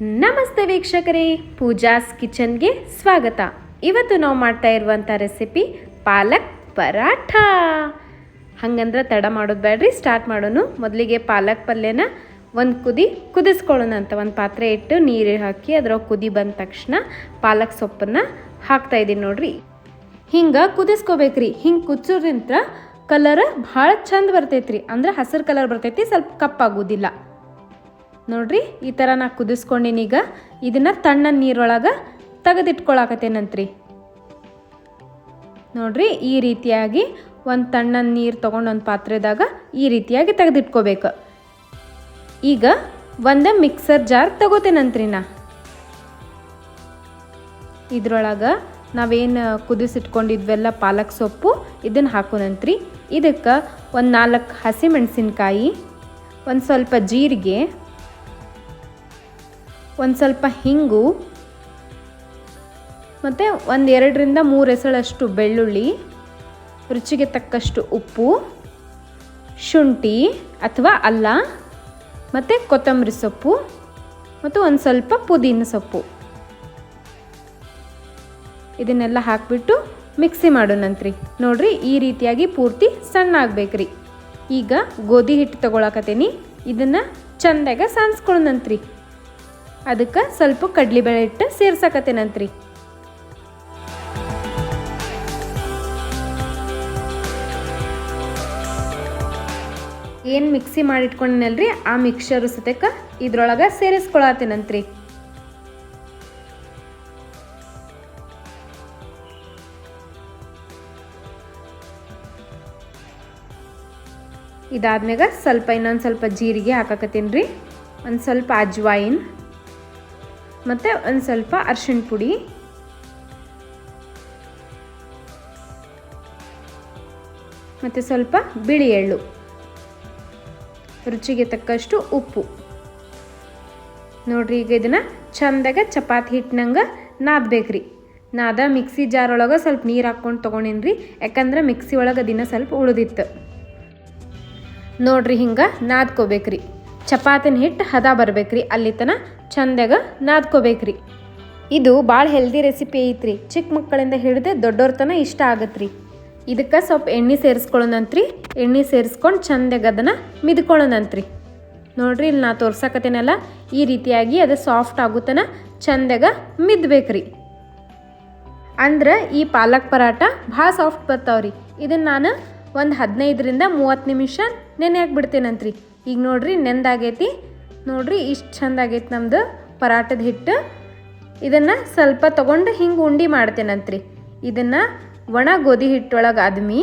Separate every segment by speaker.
Speaker 1: ನಮಸ್ತೆ ವೀಕ್ಷಕರೇ, ಪೂಜಾಸ್ ಕಿಚನ್ಗೆ ಸ್ವಾಗತ. ಇವತ್ತು ನಾವು ಮಾಡ್ತಾ ಇರುವಂಥ ರೆಸಿಪಿ ಪಾಲಕ್ ಪರಾಠ. ಹಂಗಂದ್ರೆ ತಡ ಮಾಡೋದು ಬೇಡ್ರಿ, ಸ್ಟಾರ್ಟ್ ಮಾಡೋನು. ಮೊದಲಿಗೆ ಪಾಲಕ್ ಪಲ್ಯನ ಒಂದು ಕುದಿ ಕುದಿಸ್ಕೊಳ್ಳೋಣ ಅಂತ ಒಂದು ಪಾತ್ರೆ ಇಟ್ಟು ನೀರು ಹಾಕಿ ಅದರ ಕುದಿ ಬಂದ ತಕ್ಷಣ ಪಾಲಕ್ ಸೊಪ್ಪನ್ನು ಹಾಕ್ತಾ ಇದ್ದೀನಿ ನೋಡ್ರಿ. ಹಿಂಗೆ ಕುದಿಸ್ಕೋಬೇಕ್ರಿ. ಹಿಂಗೆ ಕುದಿಸೋದ್ರಿಂತ ಕಲರ್ ಭಾಳ ಚಂದ ಬರ್ತೈತ್ರಿ. ಅಂದ್ರೆ ಹಸಿರು ಕಲರ್ ಬರ್ತೈತಿ, ಸ್ವಲ್ಪ ಕಪ್ಪಾಗೋದಿಲ್ಲ. ನೋಡ್ರಿ, ಈ ಥರ ನಾ ಕುದಿಸ್ಕೊಂಡಿನಿ ಈಗ. ಇದನ್ನು ತಣ್ಣ ನೀರೊಳಗೆ ತೆಗೆದಿಟ್ಕೊಳಕತ್ತೇನಂತ್ರಿ. ನೋಡ್ರಿ, ಈ ರೀತಿಯಾಗಿ ಒಂದು ತಣ್ಣನ ನೀರು ತೊಗೊಂಡು ಒಂದು ಪಾತ್ರೆದಾಗ ಈ ರೀತಿಯಾಗಿ ತೆಗೆದಿಟ್ಕೋಬೇಕು. ಈಗ ಒಂದು ಮಿಕ್ಸರ್ ಜಾರ್ ತಗೋತೇನಂತ್ರಿ ನಾ. ಇದ್ರೊಳಗೆ ನಾವೇನು ಕುದಿಸಿಟ್ಕೊಂಡಿದ್ವೆಲ್ಲ ಪಾಲಕ್ ಸೊಪ್ಪು ಇದನ್ನು ಹಾಕೋನಂತ್ರಿ. ಇದಕ್ಕೆ ಒಂದು ನಾಲ್ಕು ಹಸಿಮೆಣಸಿನ್ಕಾಯಿ, ಒಂದು ಸ್ವಲ್ಪ ಜೀರಿಗೆ ಒಂದು ಸ್ವಲ್ಪ ಹಿಂಗು, ಮತ್ತು ಒಂದು ಎರಡರಿಂದ ಮೂರು ಎಸಳಷ್ಟು ಬೆಳ್ಳುಳ್ಳಿ, ರುಚಿಗೆ ತಕ್ಕಷ್ಟು ಉಪ್ಪು, ಶುಂಠಿ ಅಥವಾ ಅಲ್ಲ, ಮತ್ತು ಕೊತ್ತಂಬರಿ ಸೊಪ್ಪು, ಮತ್ತು ಒಂದು ಸ್ವಲ್ಪ ಪುದೀನ ಸೊಪ್ಪು. ಇದನ್ನೆಲ್ಲ ಹಾಕಿಬಿಟ್ಟು ಮಿಕ್ಸಿ ಮಾಡೋಣಂತ್ರಿ ನೋಡ್ರಿ, ಈ ರೀತಿಯಾಗಿ ಪೂರ್ತಿ ಸಣ್ಣ ಆಗ್ಬೇಕ್ರಿ ಈಗ ಗೋಧಿ ಹಿಟ್ಟು ತಗೊಳಕತ್ತೀನಿ. ಇದನ್ನು ಚೆಂದಾಗ ಸಾನ್ಸ್ಕೊಳ್ಳೋಣಂತ್ರಿ ಅದಕ್ಕೆ ಸ್ವಲ್ಪ ಕಡ್ಲಿಬೇಳೆ ಹಿಟ್ಟು ಸೇರ್ಸಕತ್ತೇನಂತ್ರಿ. ಏನು ಮಿಕ್ಸಿ ಮಾಡಿಟ್ಕೊಂಡನಲ್ರಿ, ಆ ಮಿಕ್ಸರ್ ಸತೇಕ ಇದ್ರೊಳಗೆ ಸೇರಿಸ್ಕೊಳತ್ತೇನಂತ್ರಿ. ಇದಾದ್ಮ್ಯಾಗ ಸ್ವಲ್ಪ ಇನ್ನೊಂದು ಸ್ವಲ್ಪ ಜೀರಿಗೆ ಹಾಕಕತ್ತೀನಿ ರೀ ಒಂದು ಸ್ವಲ್ಪ ಅಜ್ವಾಯಿನ್. ಮತ್ತು ಒಂದು ಸ್ವಲ್ಪ ಅರ್ಶಿಣ ಪುಡಿ. ಮತ್ತು ಸ್ವಲ್ಪ ಬಿಳಿ ಎಳ್ಳು. ರುಚಿಗೆ ತಕ್ಕಷ್ಟು ಉಪ್ಪು. ನೋಡ್ರಿ, ಈಗ ಇದನ್ನು ಚಂದಾಗ ಚಪಾತಿ ಹಿಟ್ಟಿನಂಗೆ ನಾದ್ಬೇಕ್ರಿ. ನಾದ ಮಿಕ್ಸಿ ಜಾರ್ ಒಳಗೆ ಸ್ವಲ್ಪ ನೀರು ಹಾಕ್ಕೊಂಡು ತಗೊಂಡಿನ್ರಿ, ಯಾಕಂದ್ರೆ ಮಿಕ್ಸಿ ಒಳಗೆ ದಿನ ಸ್ವಲ್ಪ ಉಳಿದಿತ್ತು. ನೋಡ್ರಿ, ಹಿಂಗೆ ನಾದ್ಕೋಬೇಕ್ರಿ. ಚಪಾತಿನ ಹಿಟ್ಟು ಹದ ಬರ್ಬೇಕ್ರಿ, ಅಲ್ಲಿ ತನ ಚಂದಾಗ ನಾದ್ಕೋಬೇಕ್ರಿ. ಇದು ಭಾಳ ಹೆಲ್ದಿ ರೆಸಿಪಿ ಐತ್ರಿ. ಚಿಕ್ಕ ಮಕ್ಕಳಿಂದ ಹಿಡಿದು ದೊಡ್ಡವ್ರ ಇಷ್ಟ ಇಷ್ಟ ರೀ ಇದಕ್ಕೆ ಸ್ವಲ್ಪ ಎಣ್ಣೆ ಸೇರಿಸ್ಕೊಳ್ಳೋಣಂತ್ರಿ. ಎಣ್ಣೆ ಸೇರಿಸ್ಕೊಂಡು ಚಂದಾಗ ಅದನ್ನು ಮಿದ್ಕೊಳ್ಳೋಣಂತ್ರಿ. ನೋಡ್ರಿ, ಇಲ್ಲಿ ನಾ ತೋರ್ಸಕತ್ತೇನಲ್ಲ, ಈ ರೀತಿಯಾಗಿ ಅದು ಸಾಫ್ಟ್ ಆಗುತ್ತನ ಚಂದಾಗ ಮಿದ್ಬೇಕ್ರಿ. ಅಂದ್ರೆ ಈ ಪಾಲಕ್ ಪರಾಟ ಭಾಳ ಸಾಫ್ಟ್ ಬರ್ತಾವ್ರಿ. ಇದನ್ನು ನಾನು ಒಂದು ಹದಿನೈದರಿಂದ ಮೂವತ್ತು ನಿಮಿಷ ನೆನೆ ಹಾಕ್ಬಿಡ್ತೇನಂತ್ರಿ ಈಗ ನೋಡ್ರಿ ನೆಂದಾಗೈತಿ. ನೋಡ್ರಿ ಇಷ್ಟು ಚಂದ ಆಗೈತಿ ನಮ್ದು ಪರಾಟದ ಹಿಟ್ಟು. ಇದನ್ನು ಸ್ವಲ್ಪ ತೊಗೊಂಡು ಹಿಂಗೆ ಉಂಡೆ ಮಾಡ್ತೇನಂತ್ರಿ. ಇದನ್ನು ಒಣ ಗೋಧಿ ಹಿಟ್ಟೊಳಗೆ ಅದ್ಮಿ,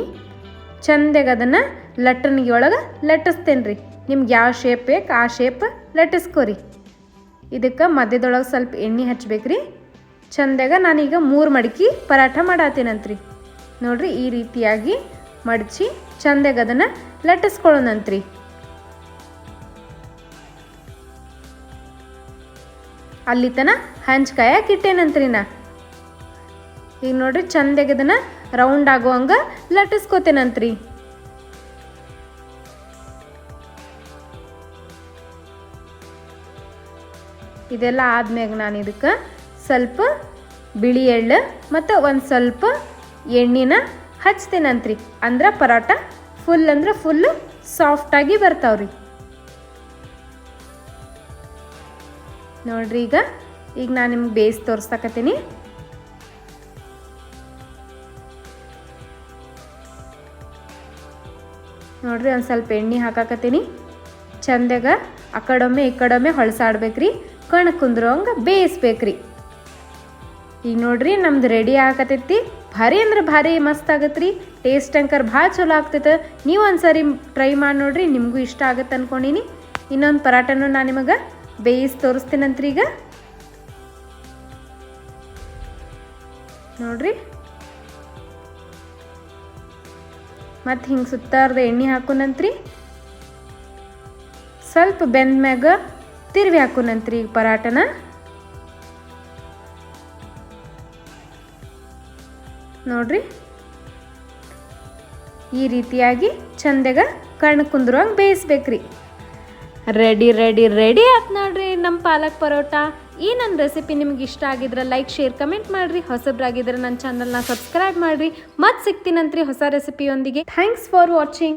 Speaker 1: ಚಂದಾಗ ಅದನ್ನು ಲಟ್ಟಣಿಗೆ ಒಳಗೆ ಲಟ್ಟಿಸ್ತೇನೆ ರೀ ನಿಮ್ಗೆ ಯಾವ ಶೇಪ್ ಬೇಕು ಆ ಶೇಪ್ ಲಟ್ಟಿಸ್ಕೋರಿ. ಇದಕ್ಕೆ ಮಧ್ಯದೊಳಗೆ ಸ್ವಲ್ಪ ಎಣ್ಣೆ ಹಚ್ಬೇಕ್ರಿ. ಚಂದಾಗ ನಾನೀಗ ಮೂರು ಮಡಕಿ ಪರಾಠ ಮಾಡತ್ತೇನಂತ್ರಿ ನೋಡ್ರಿ ಈ ರೀತಿಯಾಗಿ ಮಡಚಿ ಚಂದಾಗ ಅದನ್ನು ಲಟ್ಟಿಸ್ಕೊಳ್ಳೋಣಂತ್ರಿ ಅಲ್ಲಿ ತನ ಹಂಚ್ಕಾಯಕ್ಕೆ ಇಟ್ಟೇನಂತ್ರಿ ನಾ. ಈಗ ನೋಡ್ರಿ ಚಂದಗದನ್ನ ರೌಂಡ್ ಆಗೋ ಹಂಗ ಲಟ್ಟಿಸ್ಕೋತೇನಂತ್ರಿ. ಇದೆಲ್ಲ ಆದ್ಮ್ಯಾಗ ನಾನು ಇದಕ್ಕೆ ಸ್ವಲ್ಪ ಬಿಳಿ ಎಳ್ಳು ಮತ್ತು ಒಂದು ಸ್ವಲ್ಪ ಎಣ್ಣೆನ ಹಚ್ತೇನಂತ್ರಿ. ಅಂದ್ರೆ ಪರೋಟ ಫುಲ್ ಅಂದ್ರೆ ಫುಲ್ಲು ಸಾಫ್ಟಾಗಿ ಬರ್ತಾವ್ರಿ. ನೋಡ್ರಿ ಈಗ. ಈಗ ನಾನು ನಿಮ್ಗೆ ಬೇಸ್ ತೋರಿಸ್ತಕತ್ತೀನಿ. ನೋಡ್ರಿ ಒಂದು ಸ್ವಲ್ಪ ಎಣ್ಣೆ ಹಾಕಾಕತ್ತೀನಿ. ಚಂದಾಗ ಆ ಕಡೊಮ್ಮೆ ಈ ಕಡೊಮ್ಮೆ ಹೊಳಸಾಡ್ಬೇಕ್ರಿ ಕುಂದ್ರೋ ಕುಂದ್ರೋಂಗೆ ಬೇಯಿಸ್ಬೇಕ್ರಿ. ಈಗ ನೋಡ್ರಿ ನಮ್ದು ರೆಡಿ ಆಗತೈತಿ ಭಾರಿ ಅಂದ್ರೆ ಭಾರಿ ಮಸ್ತ್ ಆಗತ್ರಿ. ಟೇಸ್ಟ್ ಅಂಕರ್ ಭಾಳ ಚಲೋ ಆಗ್ತೈತೆ. ನೀವು ಒಂದ್ಸರಿ ಟ್ರೈ ಮಾಡಿ ನೋಡ್ರಿ, ನಿಮಗೂ ಇಷ್ಟ ಆಗತ್ತೆ ಅನ್ಕೊಂಡಿನಿ. ಇನ್ನೊಂದು ಪರಾಟನೂ ನಾನು ನಿಮಗೆ ಬೇಯಿಸಿ ತೋರಿಸ್ತೀನಂತ್ರಿ ಈಗ. ನೋಡ್ರಿ. ಮತ್ತು ಹಿಂಗೆ ಸುತ್ತಾರ್ದ ಎಣ್ಣೆ ಹಾಕೋನಂತ್ರಿ. ಸ್ವಲ್ಪ ಬೆಂದ ಮ್ಯಾಗ ತಿರುವಿ ಹಾಕೋನಂತ್ರಿ ಈಗ ಪರಾಟನ. ನೋಡ್ರಿ. ಈ ರೀತಿಯಾಗಿ ಚಂದಾಗ ಕಣ್ಣು ಕುಂದ್ರಂಗೆ ಬೇಯಿಸ್ಬೇಕ್ರಿ. ರೆಡಿ ರೆಡಿ ರೆಡಿ ಆಯ್ತು ನೋಡ್ರಿ ನಮ್ಮ ಪಾಲಕ್ ಪರೋಟ. ಈ ನನ್ನ ರೆಸಿಪಿ ನಿಮ್ಗೆ ಇಷ್ಟ ಆಗಿದ್ರೆ ಲೈಕ್ ಶೇರ್ ಕಮೆಂಟ್ ಮಾಡಿರಿ. ಹೊಸಬ್ರಾಗಿದ್ರೆ ನನ್ನ ಚಾನಲ್ನ ಸಬ್ಸ್ಕ್ರೈಬ್ ಮಾಡಿರಿ. ಮತ್ತೆ ಸಿಗ್ತೀನಂತ್ರಿ ಹೊಸ ರೆಸಿಪಿಯೊಂದಿಗೆ ಥ್ಯಾಂಕ್ಸ್ ಫಾರ್ ವಾಚಿಂಗ್